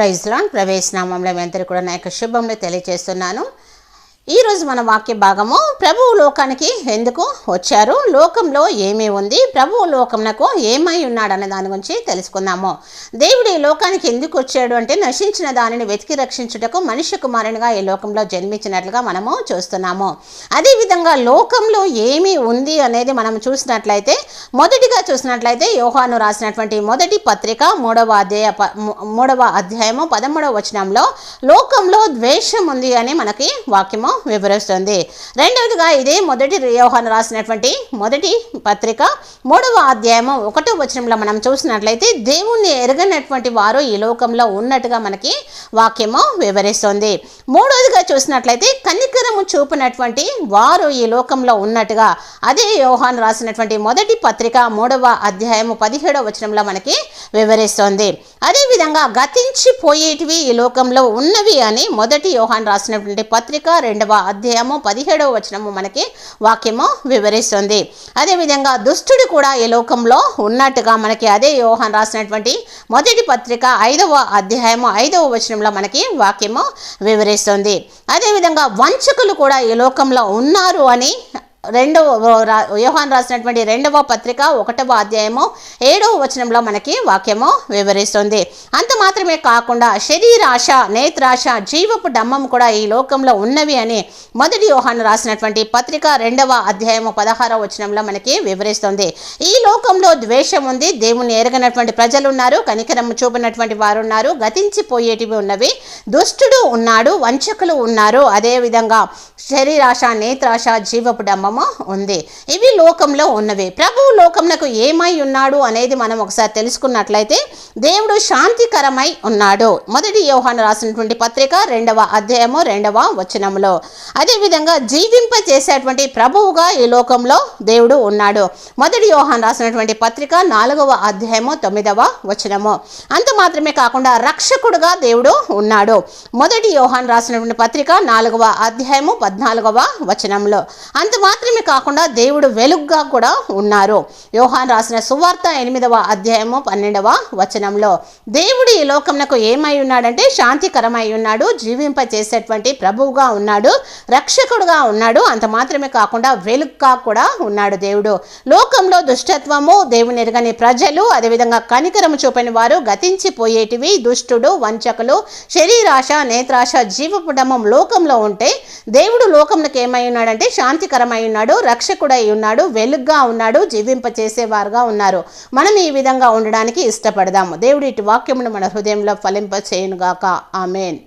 ప్రైజ్లాన్ ప్రవేశనామంలో మీ కూడా నా యొక్క శుభంలో తెలియజేస్తున్నాను. ఈరోజు మన వాక్య భాగము ప్రభువు లోకానికి ఎందుకు వచ్చారు? లోకంలో ఏమి ఉంది? ప్రభువు లోకమునకు ఏమై ఉన్నాడనే దాని గురించి తెలుసుకుందాము. దేవుడు ఈ లోకానికి ఎందుకు వచ్చాడు అంటే నశించిన దానిని వెతికి రక్షించుటకు మనిషి కుమారునిగా ఈ లోకంలో జన్మించినట్లుగా మనము చూస్తున్నాము. అదేవిధంగా లోకంలో ఏమి ఉంది అనేది మనం చూసినట్లయితే మొదటిగా చూసినట్లయితే యోహాను రాసినటువంటి మొదటి పత్రిక మూడవ అధ్యాయ ప- మూడవ అధ్యాయము పదమూడవ వచనంలో లోకంలో ద్వేషం ఉంది అని మనకి వాక్యము వివరిస్తుంది. రెండవదిగా ఇదే మొదటి యోహాను రాసినటువంటి మొదటి పత్రిక మూడవ అధ్యాయము ఒకటో వచనంలో మనం చూసినట్లయితే దేవుణ్ణి ఎరగనటువంటి వారు ఈ లోకంలో ఉన్నట్టుగా మనకి వాక్యము వివరిస్తుంది. మూడవదిగా చూసినట్లయితే కనికరము చూపినటువంటి వారు ఈ లోకంలో ఉన్నట్టుగా అదే యోహాను రాసినటువంటి మొదటి పత్రిక పత్రిక మూడవ అధ్యాయము పదిహేడవ వచనంలో మనకి వివరిస్తోంది. అదేవిధంగా గతించిపోయేటివి ఈ లోకంలో ఉన్నవి అని మొదటి యోహాన్ రాసినటువంటి పత్రిక రెండవ అధ్యాయము పదిహేడవ వచనము మనకి వాక్యము వివరిస్తుంది. అదేవిధంగా దుష్టుడు కూడా ఈ లోకంలో ఉన్నట్టుగా మనకి అదే యోహాన్ రాసినటువంటి మొదటి పత్రిక ఐదవ అధ్యాయము ఐదవ వచనంలో మనకి వాక్యము వివరిస్తుంది. అదేవిధంగా వంచకులు కూడా ఈ లోకంలో ఉన్నారు అని రెండవ రా- యోహాన్ రాసినటువంటి రెండవ పత్రిక ఒకటవ అధ్యాయము ఏడవ వచనంలో మనకి వాక్యము వివరిస్తుంది. అంత మాత్రమే కాకుండా శరీరాశ నేత్రాశ జీవపు డమ్మం కూడా ఈ లోకంలో ఉన్నవి అని మొదటి యోహాన్ రాసినటువంటి పత్రిక రెండవ అధ్యాయము పదహారవ వచనంలో మనకి వివరిస్తుంది. ఈ లోకంలో ద్వేషం ఉంది దేవుని ఎరగనటువంటి ప్రజలు ఉన్నారు కనికరము చూపినటువంటి వారు ఉన్నారు గతించిపోయేటివి ఉన్నవి. దుష్టుడు ఉన్నాడు వంచకులు ఉన్నారు. అదేవిధంగా శరీరాశ నేత్రాశ జీవపు డమ్మము ఉంది. ఇవి లోకంలో ఉన్నవి. ప్రభువు లోకమునకు ఏమై ఉన్నాడు అనేది మనం ఒకసారి తెలుసుకున్నట్లయితే దేవుడు శాంతికరమై ఉన్నాడు. మొదటి యోహాను రాసినటువంటి పత్రిక రెండవ అధ్యాయము రెండవ వచనములో. అదేవిధంగా జీవింప చేసేటువంటి ప్రభువుగా ఈ లోకంలో దేవుడు ఉన్నాడు. మొదటి యోహాన్ రాసినటువంటి పత్రిక నాలుగవ అధ్యాయము తొమ్మిదవ వచనము. అంత మాత్రమే కాకుండా రక్షకుడుగా దేవుడు ఉన్నాడు. మొదటి యోహాన్ రాసినటువంటి పత్రిక నాలుగవ అధ్యాయము పద్నాలుగవ వచనంలో అంత మాత్రమే కాకుండా దేవుడు వెలుగుగా కూడా ఉన్నారు. యోహాన్ రాసిన సువార్త ఎనిమిదవ అధ్యాయము పన్నెండవ వచనంలో దేవుడు ఈ లోకమునకు ఏమై ఉన్నాడంటే శాంతికరమై ఉన్నాడు జీవింప చేసేటువంటి ప్రభువుగా ఉన్నాడు రక్షకుడుగా ఉన్నాడు అంత మాత్రమే కాకుండా వెలుగుగా కూడా ఉన్నాడు దేవుడు. లోకంలో దుష్టత్వము దేవుని ఎరగని ప్రజలు అదేవిధంగా కనికరము చూపని వారు గతించిపోయేటివి దుష్టుడు వంచకులు శరీరాశ నేత్రాశ జీవపుడమం లోకంలో ఉంటే దేవుడు లోకంలోకి ఏమై ఉన్నాడంటే శాంతికరమై ఉన్నాడు రక్షకుడై ఉన్నాడు వెలుగ్గా ఉన్నాడు జీవింప చేసేవారుగా ఉన్నారు. మనం ఈ విధంగా ఉండడానికి ఇష్టపడదాము. దేవుడు ఇటు వాక్యమును మన హృదయంలో ఫలింప చేయనుగాక ఆమెన్.